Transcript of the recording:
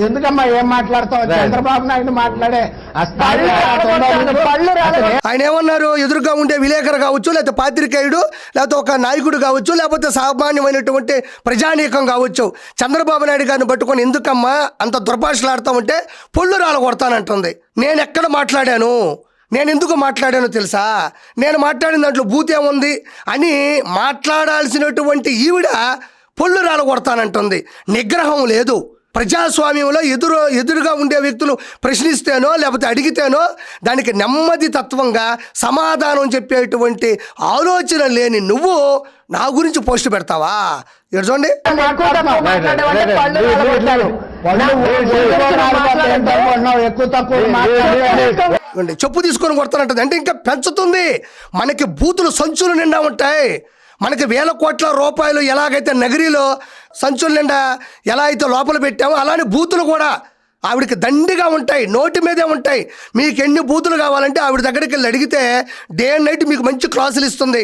ఎందుకమ్మా ఏం మాట్లాడతావు? చంద్రబాబు నాయుడు మాట్లాడే. ఆయన ఏమన్నారు? ఎదురుగా ఉండే విలేకరు కావచ్చు లేకపోతే పాత్రికేయుడు లేకపోతే ఒక నాయకుడు కావచ్చు లేకపోతే సామాన్యమైనటువంటి ప్రజానీకం కావచ్చు. చంద్రబాబు నాయుడు గారిని పట్టుకొని ఎందుకమ్మా అంత దుర్భాషలాడుతూ ఉంటే పొళ్ళు రాల కొడతానంటుంది నేను ఎక్కడ మాట్లాడాను? నేను ఎందుకు మాట్లాడానో తెలుసా? నేను మాట్లాడిన దాంట్లో బూత్ ఏముంది? అని మాట్లాడాల్సినటువంటి ఈవిడ పొల్లు రాల కొడతానంటుంది. నిగ్రహం లేదు. ప్రజాస్వామ్యంలో ఎదురు ఎదురుగా ఉండే వ్యక్తులు ప్రశ్నిస్తేనో లేకపోతే అడిగితేనో దానికి నెమ్మది తత్వంగా సమాధానం చెప్పేటువంటి ఆలోచన లేని నువ్వు నా గురించి పోస్ట్ పెడతావా? ఇక్కడ చూడండి. ఎక్కువ చెప్పు తీసుకొని కొడతానంటది. అంటే ఇంకా పెంచుతుంది. మనకి బూతులు సంచులు నిండా ఉంటాయి. మనకి వేల కోట్ల రూపాయలు ఎలాగైతే నగరిలో సంచుల నిండా ఎలా అయితే లోపల పెట్టామో అలానే బూతులు కూడా ఆవిడకి దండిగా ఉంటాయి నోటి మీదే ఉంటాయి. మీకు ఎన్ని బూతులు కావాలంటే ఆవిడ దగ్గరికి వెళ్ళి అడిగితే డే అండ్ నైట్ మీకు మంచి క్లాసులు ఇస్తుంది.